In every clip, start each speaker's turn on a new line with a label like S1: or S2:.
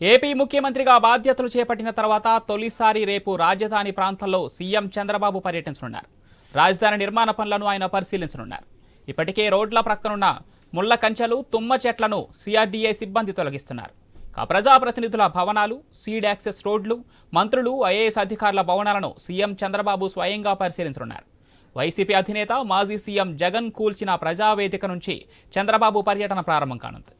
S1: AP ముఖ్యమంత్రిగా బాధ్యతలు చేపట్టిన తర్వాత తొలిసారి రేపు రాజధాని ప్రాంతంలో సీఎం చంద్రబాబు పర్యటించనున్నారు. రాజధాని నిర్మాణ పనులను ఆయన పరిశీలించనున్నారు. ఇప్పటికే రోడ్ల ప్రక్కనున్న ముళ్ళ కంచెలు తుమ్మ చెట్లను సిఆర్డీఏ సిబ్బంది తొలగిస్తున్నారు. ప్రజాప్రతినిధుల భవనాలు సీడ్ యాక్సెస్ రోడ్లు మంత్రులు ఐఏఎస్ అధికారుల భవనాలను సీఎం చంద్రబాబు స్వయంగా పరిశీలించనున్నారు. వైసీపీ అధినేత మాజీ సీఎం జగన్ కూల్చిన ప్రజావేదిక నుంచి చంద్రబాబు పర్యటన ప్రారంభం కానుంది.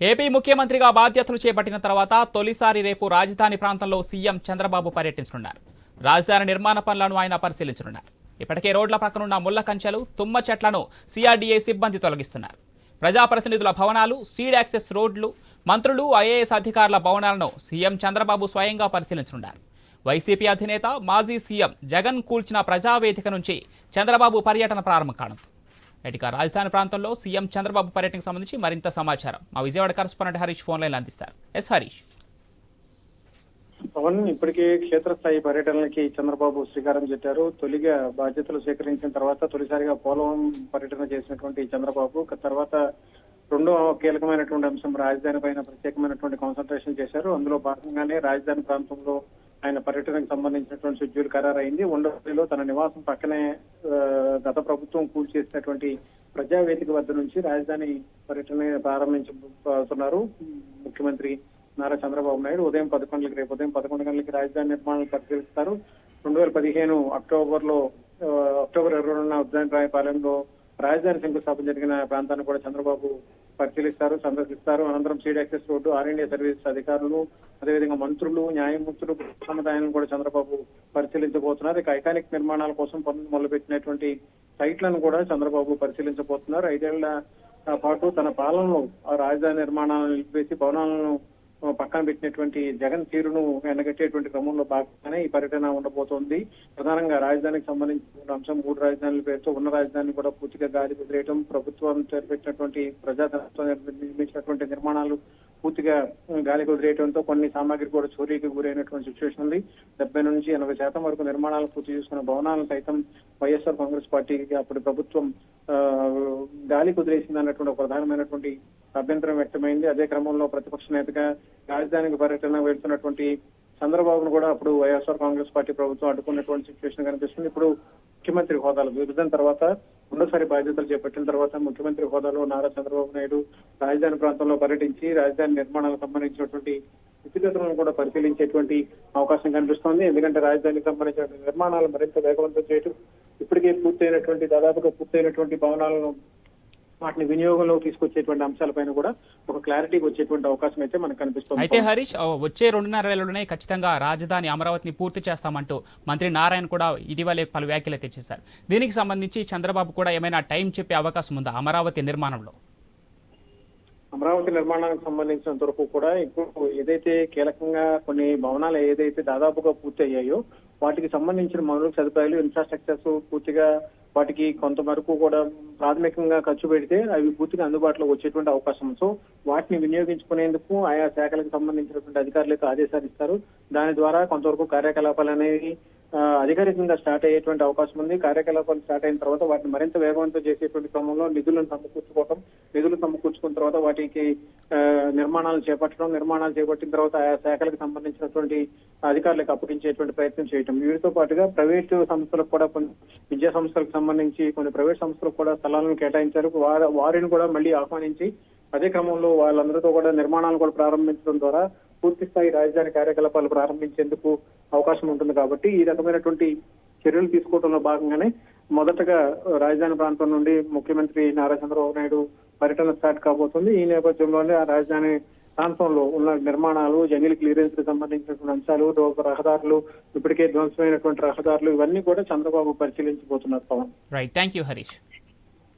S1: ఏపీ ముఖ్యమంత్రిగా బాధ్యతలు చేపట్టిన తర్వాత తొలిసారి రేపు రాజధాని ప్రాంతంలో సీఎం చంద్రబాబు పర్యటించనున్నారు. రాజధాని నిర్మాణ పనులను ఆయన పరిశీలించనున్నారు. ఇప్పటికే రోడ్ల పక్కనున్న ముళ్ళ కంచెలు తుమ్మ చెట్లను సిఆర్డీఏ సిబ్బంది తొలగిస్తున్నారు. ప్రజాప్రతినిధుల భవనాలు సీడ్ యాక్సెస్ రోడ్లు మంత్రులు ఐఏఎస్ అధికారుల భవనాలను సీఎం చంద్రబాబు స్వయంగా పరిశీలించనున్నారు. వైసీపీ అధినేత మాజీ సీఎం జగన్ కూల్చిన ప్రజావేదిక నుంచి చంద్రబాబు పర్యటన ప్రారంభం కానుంది. ఇక రాజధాని ప్రాంతంలో సీఎం చంద్రబాబు పర్యటనకు సంబంధించి మరింత సమాచారం. మా Vijayawada correspondent Harish phone line అందిస్తారు. ఎస్ హరీష్.
S2: పవన్ ఇప్పటికే క్షేత్రస్థాయి పర్యటనలకి చంద్రబాబు శ్రీకారం చుట్టారు. తొలిగా బాధ్యతలు స్వీకరించిన తర్వాత తొలిసారిగా పోలవరం పర్యటన చేసినటువంటి చంద్రబాబు తర్వాత రెండో కీలకమైనటువంటి అంశం రాజధాని పైన ప్రత్యేకమైనటువంటి కాన్సన్ట్రేషన్ చేశారు. అందులో భాగంగానే రాజధాని ప్రాంతంలో ఆయన పర్యటనకు సంబంధించినటువంటి షెడ్యూల్ ఖరారైంది. ఉండవల్లిలో తన నివాసం పక్కనే గత ప్రభుత్వం కూల్చేసినటువంటి ప్రజావేదిక వద్ద నుంచి రాజధాని పర్యటన ప్రారంభించబోతున్నారు ముఖ్యమంత్రి నారా చంద్రబాబు నాయుడు ఉదయం పదకొండులకి రేపు ఉదయం పదకొండు గంటలకి రాజధాని నిర్మాణాలు పరిశీలిస్తారు. రెండు వేల పదిహేను అక్టోబర్లో అక్టోబర్ ఇరవై రెండున ఉద్యానరాయపాలెంలో రాజధాని శంకుస్థాపన జరిగిన ప్రాంతాన్ని కూడా చంద్రబాబు పరిశీలిస్తారు సందర్శిస్తారు. అనంతరం seed access road all India service అధికారులు అదేవిధంగా మంత్రులు న్యాయమూర్తులు సముదాయాలను కూడా చంద్రబాబు పరిశీలించబోతున్నారు. ఇక ఐకానిక్ నిర్మాణాల కోసం పనులు మొదలుపెట్టినటువంటి సైట్లను కూడా చంద్రబాబు పరిశీలించబోతున్నారు. ఐదేళ్ళ పాటు తన పాలనలో రాజధాని నిర్మాణాలను నిలిపివేసి భవనాలను పక్కన పెట్టినటువంటి జగన్ తీరును వెనగట్టేటువంటి క్రమంలో భాగంగానే ఈ పర్యటన ఉండబోతోంది. ప్రధానంగా రాజధానికి సంబంధించిన అంశం మూడు రాజధానుల పేరుతో ఉన్న రాజధానిని కూడా పూర్తిగా గాలి కుదిరేయటం ప్రభుత్వం చేపట్టినటువంటి ప్రజాధనంతో నిర్మించినటువంటి నిర్మాణాలు పూర్తిగా గాలి కుదిరేయడంతో కొన్ని సామాగ్రి కూడా చోరీకి గురైనటువంటి సిచ్యువేషన్ ఉంది. డెబ్బై నుంచి ఎనభై శాతం వరకు నిర్మాణాలు పూర్తి చేసుకున్న భవనాలను సైతం వైఎస్ఆర్ కాంగ్రెస్ పార్టీకి అప్పుడు ప్రభుత్వం ఆ, గాలి కుదిరేసింది అన్నటువంటి ప్రధానమైనటువంటి అభ్యంతరం వ్యక్తమైంది. అదే క్రమంలో ప్రతిపక్ష నేతగా రాజధానికి పర్యటన వెళ్తున్నటువంటి చంద్రబాబును కూడా అప్పుడు వైఎస్ఆర్ కాంగ్రెస్ పార్టీ ప్రభుత్వం అడ్డుకున్నటువంటి సిచ్యువేషన్ కనిపిస్తుంది. ఇప్పుడు ముఖ్యమంత్రి హోదాలో విభజన తర్వాత రెండోసారి బాధ్యతలు చేపట్టిన తర్వాత ముఖ్యమంత్రి హోదాలో నారా చంద్రబాబు నాయుడు రాజధాని ప్రాంతంలో పర్యటించి రాజధాని నిర్మాణాలకు సంబంధించినటువంటి స్థితిగతులను కూడా పరిశీలించేటువంటి అవకాశం కనిపిస్తోంది. ఎందుకంటే రాజధానికి సంబంధించిన నిర్మాణాలు మరింత వేగవంతం చేయడం ఇప్పటికే పూర్తయినటువంటి దాదాపుగా పూర్తయినటువంటి భవనాలను వాటిని వినియోగంలోకి తీసుకొచ్చేటువంటి అంశాలపైన కూడా ఒక క్లారిటీ వచ్చేటువంటి అవకాశం అయితే మనకు కనిపిస్తుంది.
S1: అయితే హరీష్ వచ్చే రెండున్నర ఏళ్ళలోనే ఖచ్చితంగా రాజధాని అమరావతిని పూర్తి చేస్తామంటూ మంత్రి నారాయణ కూడా ఇటీవలే పలు వ్యాఖ్యలు అయితే చేశారు. దీనికి సంబంధించి చంద్రబాబు కూడా ఏమైనా టైం చెప్పే అవకాశం ఉందా అమరావతి నిర్మాణంలో?
S2: అమరావతి నిర్మాణానికి సంబంధించినంత వరకు కూడా ఇప్పుడు ఏదైతే కీలకంగా కొన్ని భవనాలు ఏదైతే దాదాపుగా పూర్తి అయ్యాయో వాటికి సంబంధించిన మౌలిక సదుపాయాలు ఇన్ఫ్రాస్ట్రక్చర్స్ పూర్తిగా వాటికి కొంతవరకు కూడా ప్రాథమికంగా ఖర్చు పెడితే అవి పూర్తిగా అందుబాటులో వచ్చేటువంటి అవకాశం. సో వాటిని వినియోగించుకునేందుకు ఆయా శాఖలకు సంబంధించినటువంటి అధికారులకు ఆదేశాలు ఇస్తారు. దాని ద్వారా కొంతవరకు కార్యకలాపాలు అనేవి అధికారికంగా స్టార్ట్ అయ్యేటువంటి అవకాశం ఉంది. కార్యకలాపాలు స్టార్ట్ అయిన తర్వాత వాటిని మరింత వేగవంతం చేసేటువంటి క్రమంలో నిధులను సమకూర్చుకోవడం నిధులు సమకూర్చుకున్న తర్వాత వాటికి ఆ, నిర్మాణాలు చేపట్టడం నిర్మాణాలు చేపట్టిన తర్వాత ఆయా శాఖలకు సంబంధించినటువంటి అధికారులకు అప్పగించేటువంటి ప్రయత్నం చేయటం. వీటితో పాటుగా ప్రైవేటు సంస్థలకు కూడా కొన్ని విద్యా సంస్థలకు సంబంధించి కొన్ని ప్రైవేట్ సంస్థలకు కూడా స్థలాలను కేటాయించారు. వారిని కూడా మళ్ళీ ఆహ్వానించి అదే క్రమంలో వాళ్ళందరితో కూడా నిర్మాణాలు కూడా ప్రారంభించడం ద్వారా పూర్తి స్థాయి రాజధాని కార్యకలాపాలు ప్రారంభించేందుకు అవకాశం ఉంటుంది కాబట్టి ఈ రకమైనటువంటి చర్యలు తీసుకోవడంలో భాగంగానే మొదటగా రాజధాని ప్రాంతం నుండి ముఖ్యమంత్రి నారా చంద్రబాబు నాయుడు పర్యటన స్టార్ట్ కాబోతుంది. ఈ నేపథ్యంలోనే ఆ రాజధాని ప్రాంతంలో ఉన్న నిర్మాణాలు జంగిల్ క్లియరెన్స్కి సంబంధించినటువంటి అంశాలు రో- రహదారులు ఇప్పటికే ధ్వంసమైనటువంటి రహదారులు ఇవన్నీ కూడా Chandrababu పరిశీలించబోతున్నారు Pawan.
S1: Right thank you Harish